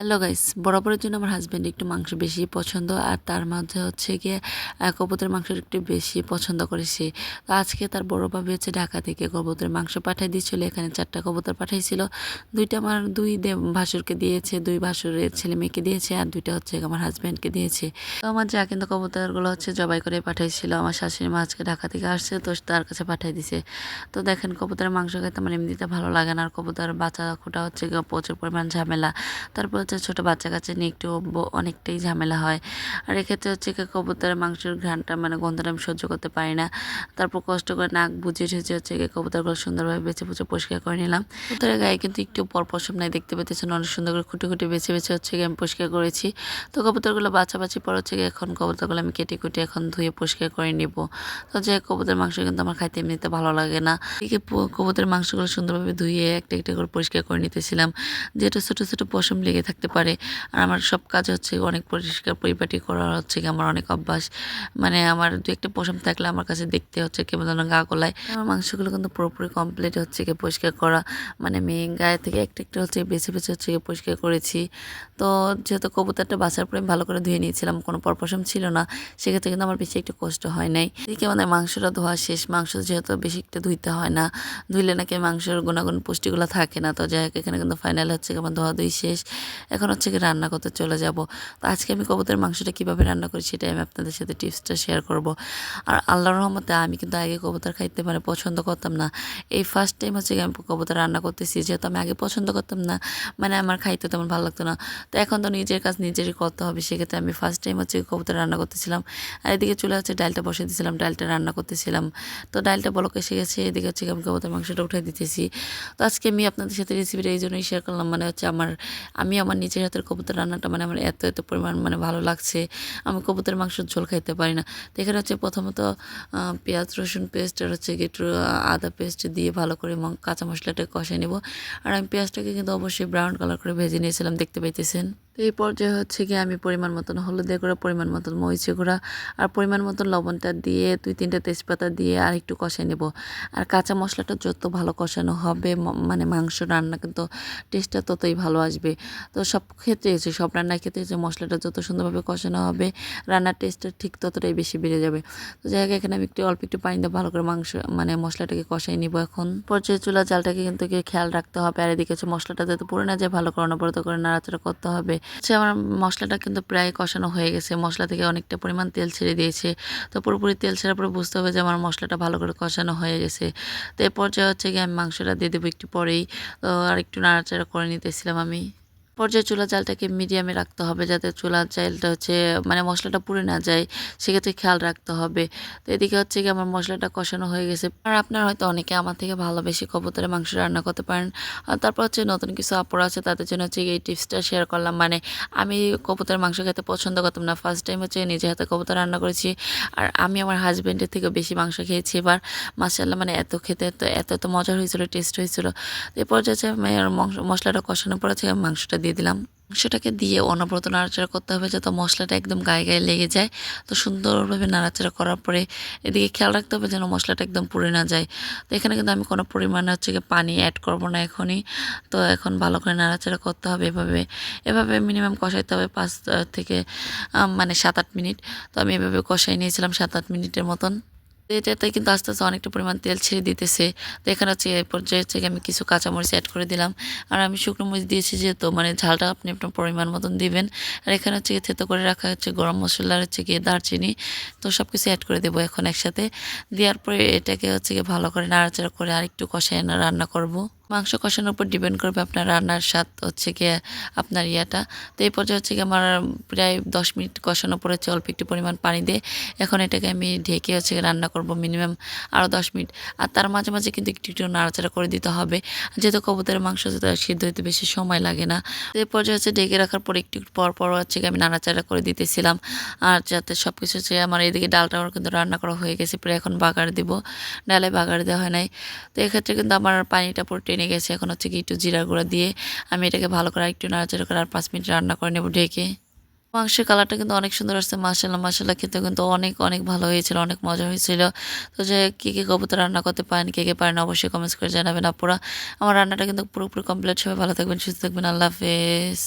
Hello guys বরাবরের জন্য আমার হাজব্যান্ড একটু মাংস বেশি পছন্দ, আর তার মাঝে হচ্ছে গিয়ে কবুতরের মাংস একটু বেশি পছন্দ করে সে। তো আজকে তার বড় ভাবি হচ্ছে ঢাকা থেকে কবুতরের মাংস পাঠিয়ে দিয়েছিল। এখানে চারটা কবুতর পাঠাইছিল। দুইটা আমার দুই ভাসুরকে দিয়েছে, দুই ভাসুরের ছেলে মেয়েকে দিয়েছে, আর দুইটা হচ্ছে আমার হাজব্যান্ডকে দিয়েছে। তো আমার যা কিন্তু কবুতরগুলো হচ্ছে জবাই করে পাঠাইছিল। আমার শাশুড়ি মা আজকে ঢাকা থেকে আসছে, তো তার কাছে পাঠিয়ে দিছে। তো দেখেন, কবুতরের মাংস খেতে আমার এমনিতে ভালো লাগে না, আর কবুতর বাচ্চা খোটা হচ্ছে প্রচুর পরিমাণ ঝামেলা। তারপর হচ্ছে ছোটো বাচ্চা কাচ্চা নিয়ে একটু অনেকটাই ঝামেলা হয়। আর এক্ষেত্রে হচ্ছে কবুতরের মাংসের ঘ্রাণটা মানে গন্ধটা আমি সহ্য করতে পারি না। তারপর কষ্ট করে নাক বুঝিয়ে ঠেছে হচ্ছে কবুতরগুলো সুন্দরভাবে বেছে বুঝে পরিষ্কার করে নিলাম। কবুতরের গায়ে কিন্তু একটু পর পশম নাই দেখতে পেতেছেন, অনেক সুন্দর করে খুঁটি খুঁটি বেছে বেছে হচ্ছে গিয়ে আমি পরিষ্কার করেছি। তো কবুতরগুলো বাছাবাছি পর হচ্ছে গিয়ে এখন কবুতরগুলো আমি কেটে কুটে এখন ধুয়ে পরিষ্কার করে নিব। তো যে কবুতরের মাংস কিন্তু আমার খাইতে এমনিতে ভালো লাগে না। এদিকে কবুতরের মাংসগুলো সুন্দরভাবে ধুয়ে একটা একটা করে পরিষ্কার করে নিতেছিলাম। যেটা ছোটো ছোটো পশম লেগে থাকতে পারে। আর আমার সব কাজ হচ্ছে অনেক পরিষ্কার পরিপাটি করা হচ্ছে, আমার অনেক অভ্যাস। মানে আমার দু একটা পশম থাকলে আমার কাছে দেখতে হচ্ছে কেমন যেন গা গলায়। আমার মাংসগুলো কিন্তু পুরোপুরি কমপ্লিট হচ্ছে কি পরিষ্কার করা। মানে মেয়ে গায়ে থেকে একটা একটা হচ্ছে বেছে বেছে হচ্ছে গিয়ে পরিষ্কার করেছি। তো যেহেতু কবুতরটা বাছার পরে আমি ভালো করে ধুয়ে নিয়েছিলাম, কোনো পরপশম ছিল না, সেক্ষেত্রে কিন্তু আমার বেশি একটু কষ্ট হয় নাই। এদিকে আমাদের মাংসটা ধোয়া শেষ, মাংস যেহেতু বেশি একটা ধুইতে হয় না, ধুইলে নাকি মাংসের গুণাগুণ পুষ্টিগুলো থাকে না। তো যাই হোক, এখানে কিন্তু ফাইনাল হচ্ছে আমার ধোয়া ধুই শেষ। এখন হচ্ছে কি রান্না করতে চলে যাব। তো আজকে আমি কবুতরের মাংসটা কীভাবে রান্না করি সেটাই আমি আপনাদের সাথে টিপসটা শেয়ার করব। আর আল্লাহর রহমতে আমি কিন্তু আগে কবুতর খাইতে মানে পছন্দ করতাম না। এই ফার্স্ট টাইম হচ্ছে কি আমি কবুতর রান্না করতেছি, যেহেতু আমি আগে পছন্দ করতাম না মানে আমার খাইতে তেমন ভালো লাগতো না। তো এখন তো নিজের কাজ নিজেরই করতে হবে, সেক্ষেত্রে আমি ফার্স্ট টাইম হচ্ছে কবুতর রান্না করতেছিলাম। আর এদিকে চলে হচ্ছে ডালটা বসে দিয়েছিলাম ডালটা রান্না করতেছিলাম। তো ডালটা বলক এসে গেছে, এদিকে হচ্ছে আমি কবুতর মাংসটা উঠে দিতেছি। তো আজকে আমি আপনাদের সাথে রেসিপিটা এই জন্যই শেয়ার করলাম মানে হচ্ছে আমার, আমি আমার নিজের হাতের কবুতর রান্নাটা মানে আমার এত এত পরিমাণ মানে ভালো লাগছে। আমি কবুতর মাংসের ঝোল খাইতে পারি না। তো এখানে হচ্ছে প্রথমত পেঁয়াজ, রসুন পেস্ট আর হচ্ছে একটু আদা পেস্ট দিয়ে ভালো করে কাঁচা মশলাটা কষে নেব। আর আমি পেঁয়াজটাকে কিন্তু অবশ্যই ব্রাউন কালার করে ভেজে নিয়েছিলাম, দেখতে পাইতেছেন? এই পর্যায়ে হচ্ছে কি আমি পরিমাণ মতন হলুদের গুঁড়া, পরিমাণ মতন মরিচের গুঁড়া আর পরিমাণ মতন লবণটা দিয়ে দুই তিনটা তেজপাতা দিয়ে আর একটু কষাই নেব। আর কাঁচা মশলাটা যত ভালো কষানো হবে মানে মাংস রান্না কিন্তু টেস্টটা ততই ভালো আসবে। তো সব ক্ষেত্রে হচ্ছে সব রান্নার ক্ষেত্রে হচ্ছে মশলাটা যত সুন্দরভাবে কষানো হবে, রান্নার টেস্টটা ঠিক ততটাই বেশি বেড়ে যাবে। তো যাই হোক, এখানে আমি একটু, অল্প একটু পানি দিয়ে ভালো করে মাংস মানে মশলাটাকে কষাই নিব এখন। পর্যায়ে চুলা জালটাকে কিন্তু খেয়াল রাখতে হবে। আর এদিকে মশলাটা যাতে পুড়ে না যায়, ভালো করে অনবরত করে নাড়াচাড়া করতে হবে। হচ্ছে আমার মশলাটা কিন্তু প্রায় কষানো হয়ে গেছে। মশলা থেকে অনেকটা পরিমাণ তেল ছেড়ে দিয়েছে। তো পুরোপুরি তেল ছেড়ার পরে বুঝতে হবে যে আমার মশলাটা ভালো করে কষানো হয়ে গেছে। তো এ পর্যায়ে হচ্ছে গিয়ে আমি মাংসটা দিয়ে দেবো একটু পরেই। তো আর একটু নাড়াচাড়া করে নিতেছিলাম আমি। পর্যায়ে চুলা জালটাকে মিডিয়ামে রাখতে হবে যাতে চুলার জালটা হচ্ছে মানে মশলাটা পুড়ে না যায়, সেক্ষেত্রে খেয়াল রাখতে হবে। তো এদিকে হচ্ছে কি আমার মশলাটা কষানো হয়ে গেছে। আর আপনারা হয়তো অনেকে আমার থেকে ভালো বেশি কবুতরের মাংস রান্না করতে পারেন। তারপর হচ্ছে নতুন কিছু আপুরা আছে, তাদের জন্য হচ্ছে এই টিপসটা শেয়ার করলাম। মানে আমি কবুতরের মাংস খেতে পছন্দ করতাম না। ফার্স্ট টাইম হচ্ছে নিজে হাতে কবুতর রান্না করেছি। আর আমি আমার হাজব্যান্ডের থেকে বেশি মাংস খেয়েছি এবার। মাসাল্লাহ মানে এত খেতে এত এত এত মজার হয়েছিল টেস্ট হয়েছিল। এরপর হচ্ছে মশলাটা কষানোর পর হচ্ছে মাংসটা দিয়ে দিলাম। মাংসটাকে দিয়ে অনবরত নাড়াচাড়া করতে হবে যাতে মশলাটা একদম গায়ে গায়ে লেগে যায়। তো সুন্দরভাবে নাড়াচাড়া করার পরে এদিকে খেয়াল রাখতে হবে যেন মশলাটা একদম পুড়ে না যায়। তো এখানে কিন্তু আমি কোনো পরিমাণে হচ্ছে গিয়ে পানি অ্যাড করব না এখনই। তো এখন ভালো করে নাড়াচাড়া করতে হবে এভাবে। এভাবে মিনিমাম কষাইতে হবে পাঁচ থেকে মানে সাত আট মিনিট। তো আমি এভাবে কষাই নিয়েছিলাম সাত আট মিনিটের মতন। তো এটাতে কিন্তু আস্তে আস্তে অনেকটা পরিমাণ তেল ছেড়ে দিতেছে। তো এখানে হচ্ছে এই পর্যায়ে হচ্ছে আমি কিছু কাঁচামরিচ অ্যাড করে দিলাম। আর আমি শুকনো মরিচ দিয়েছি যেহেতু মানে ঝালটা আপনি আপনার পরিমাণ মতন দিবেন। আর এখানে হচ্ছে গিয়ে থেতো করে রাখা হচ্ছে গরম মশলার হচ্ছে গিয়ে দারচিনি। তো সব কিছু অ্যাড করে দেবো এখন একসাথে। দেওয়ার পরে এটাকে হচ্ছে গিয়ে ভালো করে নাড়াচাড়া করে আর একটু কষায় রান্না করব। মাংস কষানোর উপর ডিপেন্ড করবে আপনার রান্নার স্বাদ হচ্ছে গিয়ে আপনার ইয়াটা। তো এই পর্যায়ে হচ্ছে গিয়ে আমার প্রায় দশ মিনিট কষানোর পরে হচ্ছে অল্প একটু পরিমাণ পানি দিয়ে এখন এটাকে আমি ঢেকে হচ্ছে রান্না করব মিনিমাম আরও দশ মিনিট। আর তার মাঝে মাঝে কিন্তু একটু একটু নাড়াচাড়া করে দিতে হবে। যেহেতু কবুতরের মাংস সিদ্ধ হতে বেশি সময় লাগে না। এই পর্যায়ে হচ্ছে ঢেকে রাখার পর একটু পর পর হচ্ছে আমি নাড়াচাড়া করে দিতেছিলাম। আর যাতে সব কিছু হচ্ছে আমার এদিকে ডালটা আমার কিন্তু রান্না করা হয়ে গেছে, প্রায় এখন বাগার দিব। ডালে বাগার দেওয়া হয় নাই। তো এক্ষেত্রে কিন্তু আমার পানিটা পুরো টেনে গেছে। এখন হচ্ছে কি একটু জিরা গুঁড়া দিয়ে আমি এটাকে ভালো করে একটু নাড়াচাড়া করে আর পাঁচ মিনিট রান্না করে নেব ঢেকে। মাংসের কালারটা কিন্তু অনেক সুন্দর আসছে মাসাল্লাহ মাসাল্লাহ খেতে কিন্তু অনেক অনেক ভালো হয়েছিল, অনেক মজা হয়েছিল। তো যে কী কী কবুতর রান্না করতে পারেন, কে কে পারেন অবশ্যই কমেন্টস করে জানাবেন আপুরা। আমার রান্নাটা কিন্তু পুরোপুরি কমপ্লিট সবাই ভালো থাকবেন, সুস্থ থাকবেন। আল্লাহ হাফেজ।